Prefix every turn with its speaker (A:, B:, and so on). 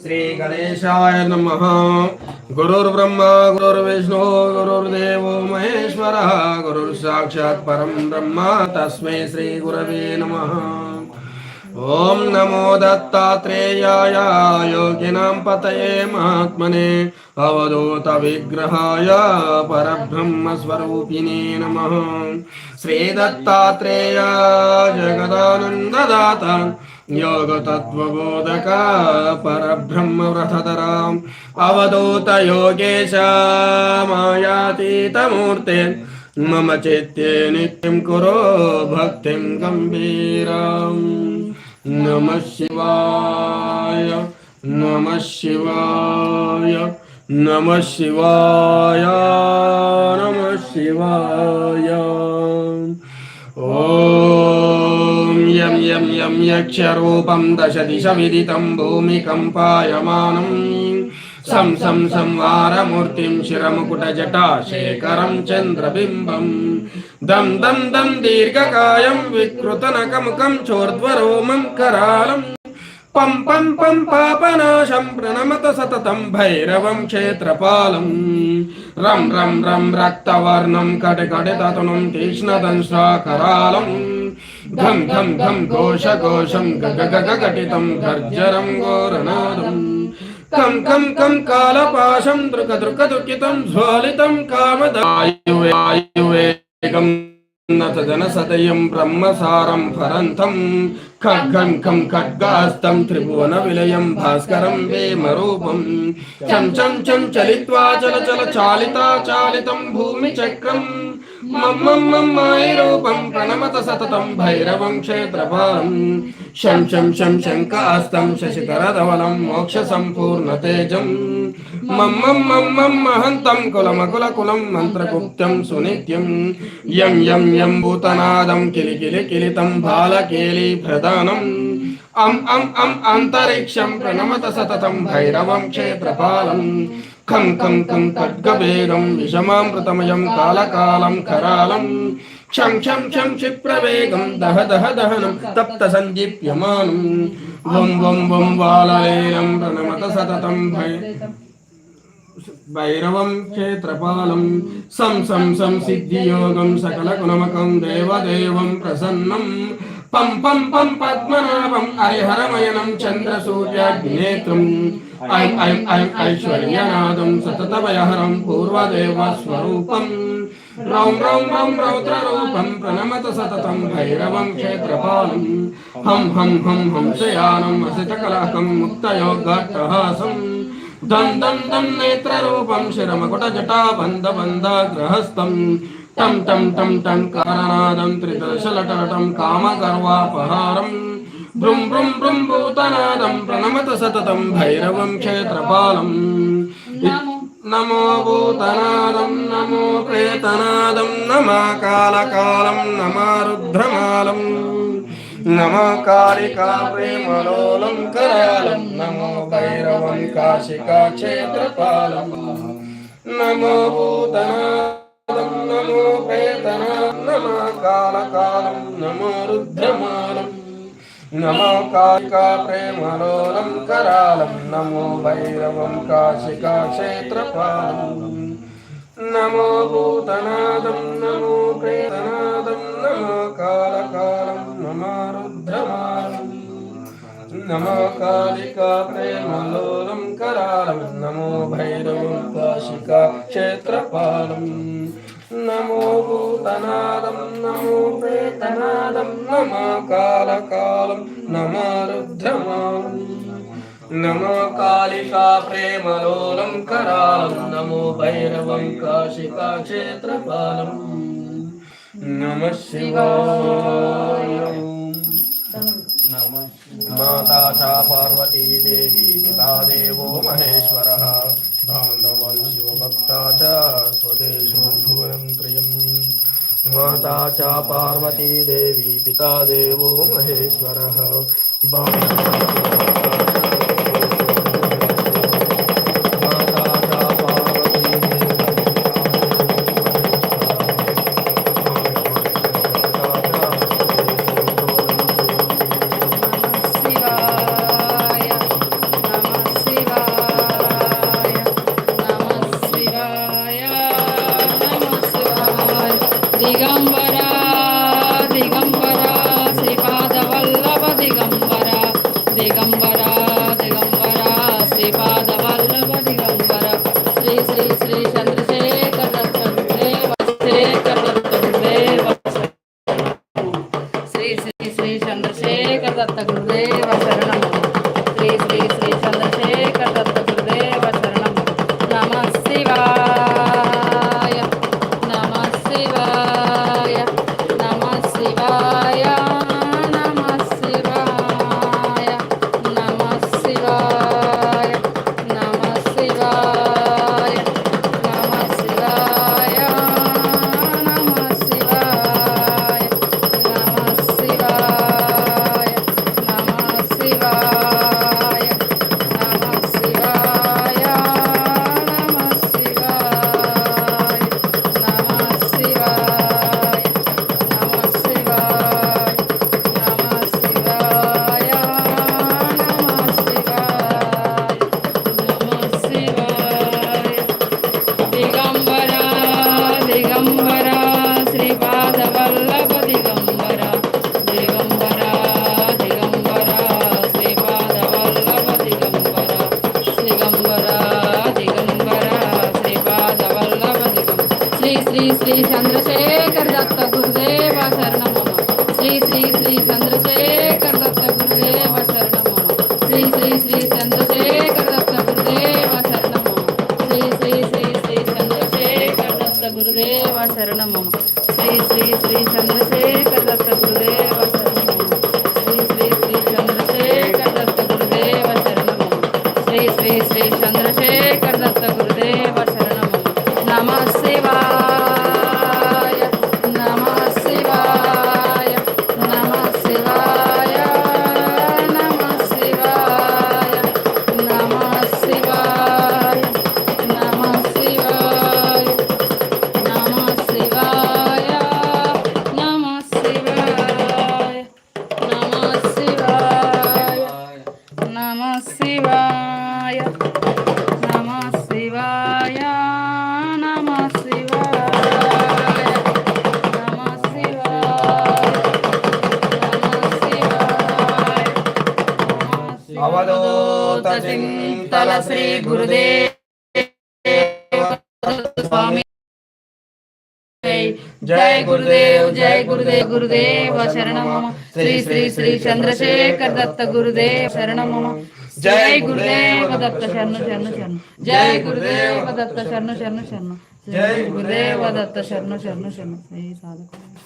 A: శ్రీ గణేశాయ నమ. గురుర్బ్రహ్మ గురుర్విష్ణు గురుర్దేవో మహేశ్వర. గురుర్ సాక్షాత్ పరం బ్రహ్మ తస్మై శ్రీ గురవే నమ. तस्मै श्रीगुरवे नमः ॐ नमो दत्तात्रेयाय योगिनां पतये महात्मने अवधूतविग्रहाय परब्रह्मस्वरूपिणे नमः श्रीदत्तात्रेय जगदानन्ददाता योगतत्त्वबोधका परब्रह्मव्रतधराम् अवधूत योगेश मायातीतमूर्ते मम चित्ते नित्यं कुरो भक्तिं गम्भीराम् नमः शिवाय नमः शिवाय नमः शिवाय नमः शिवाय ॐ यं यं यं यक्षरूपं दशदिशविदितं भूमिकम्पायमानम् सं सं संवारमूर्तिं शिरमुकुटजटा शेखरं चन्द्रबिम्बम् दं दं दं दीर्घकायं विकृतनकमुखं चोर्ध्वरोमं करालम् पं पं पं पापनाशं प्रणमत सततं भैरवं क्षेत्रपालम् रं रं रं रक्तवर्णं कटकटतनुं तीक्ष्णदंशाकरालम् ఘం ఘం ఘం ఘోషఘోషం గగగగటితం గర్జరం ఘోరనాదం
B: కం కం కం కాలపాశం దృక దృక దుఃఖితం
A: జ్వాలితం కామదాయువేగం నత జన సతయం బ్రహ్మసారం ఫరంతం. ఖడ్గం కం ఖడ్గాస్తం త్రిభువన విలయం భాస్కరం వేమరూపం చం చం చం చలిత్వా చల చల చాలిత చాలితం భూమి చక్రం. మమ్మం మమ్మాయి రూపం ప్రణమత సతతం భైరవం క్షేత్రపాలం. శం శం శం శంకాస్తం శశికరధవలం మోక్ష సంపూర్ణ తేజం. మమ్మం కులమకుల కులం మంత్రగుప్తం సునిత్యం. యం యం యం భూతనాదం కిలి కిలి కిలితం బాలకేలి భ్రద ప్రధానం అం అం అం అంతరిక్షం ప్రణమత సతతం భైరవం క్షేత్రపాలం. ఖం ఖం ఖం ఖడ్గవేగం విషమామృతమయం కాలకాలం కరాలం క్షం క్షం క్షం క్షిప్రవేగం దహ దహ దహనం తప్త సందీప్యమానం వం వం వం వాలలేలం ప్రణమత సతతం భై భైరవం క్షేత్రపాలం. సం సం సం సిద్ధియోగం సకల గుణమకం దేవదేవం ప్రసన్నం. పం పం పం పద్మనాభం హరిహరమయనం చంద్రసూర్యాగ్నేత్రం. ఐం ఐం ఐం ఐశ్వర్యనాదం సతతభయహరం పూర్వదేవస్వరూపం
B: రౌం రౌం రౌం రౌద్రరూపం ప్రణమత సతతం భైరవం క్షేత్రపాలం.
A: హం హం హం హంసయానం వసితకలకం ముక్తయోగాట్టహాసం. దం దం దం నేత్రరూపం శిరమకుటజటా బంధ బంధ గ్రహస్థం తం తం తం తం కారణాదం త్రిదశలటం కామకర్వాపహారం. బృం బృం బృం భూతనాదం ప్రణమత సతతం భైరవం క్షేత్రపాలం. నమో భూతనాదం నమో ప్రేతనాదం నమా కాలకాలం నమా రుద్రమాలం నమో కాళికా ప్రేమలోలం కరాలం నమో భైరవం కాశికా క్షేత్రపాలం. నమో భూతనాదం నమో వేదనాం నమో కాలకాలం నమో రుద్రమానం నమో కాళికా ప్రేమలోలం కరాళం నమో భైరవం కాశికా క్షేత్రపాలం. నమో భూతనాదం నమో ప్రేతనాదం నమో కాలకాలం నమో రుద్రమానం నమో కాళికా ప్రేమలోలం కరాళం నమో భైరవం కాశికా క్షేత్రపాలం. नमो भूतनादं नमो प्रेतनादं नमो कालकालं नमो रुद्रमालं नमो कालिका प्रेमलोलं करालं नमो भैरवं काशिका क्षेत्रपालं
B: नमः शिवाय। माता
A: च पार्वती देवी पिता देवो महेश्वरः। माता च पार्वती देवी पिता देवो महेश्वरः
B: Peygamber చంద్రశేఖర్ దత్త గురుదేవ శరణమ శ్రీ శ్రీ శ్రీ చంద్రశేఖర్ దత్త గురుదేవ శరణమ శ్రీ శ్రీ శ్రీ చంద్రశేఖర్ దత్త గురుదేవ శరణమ శ్రీ శ్రీ శ్రీ శ్రీ చంద్రశేఖర్ దత్త గురుదేవ శరణమ శ్రీ శ్రీ శ్రీ చంద్రశేఖర్ దత్త అవధూత చింతల శ్రీ గురుదేవ స్వామి జయ గురుదేవ్ జయ గురుదేవ్ గురుదేవ శరణం శ్రీ శ్రీ శ్రీ చంద్రశేఖర్ దత్త గురుదేవ్ శరణం
A: జయ గురుదేవ దత్త శరణు శరణు శరణు
B: జయ గురుదేవ దత్త శరణు శరణు శరణు జయ గురుదేవ దత్త శరణు శరణు శరణు సాధకు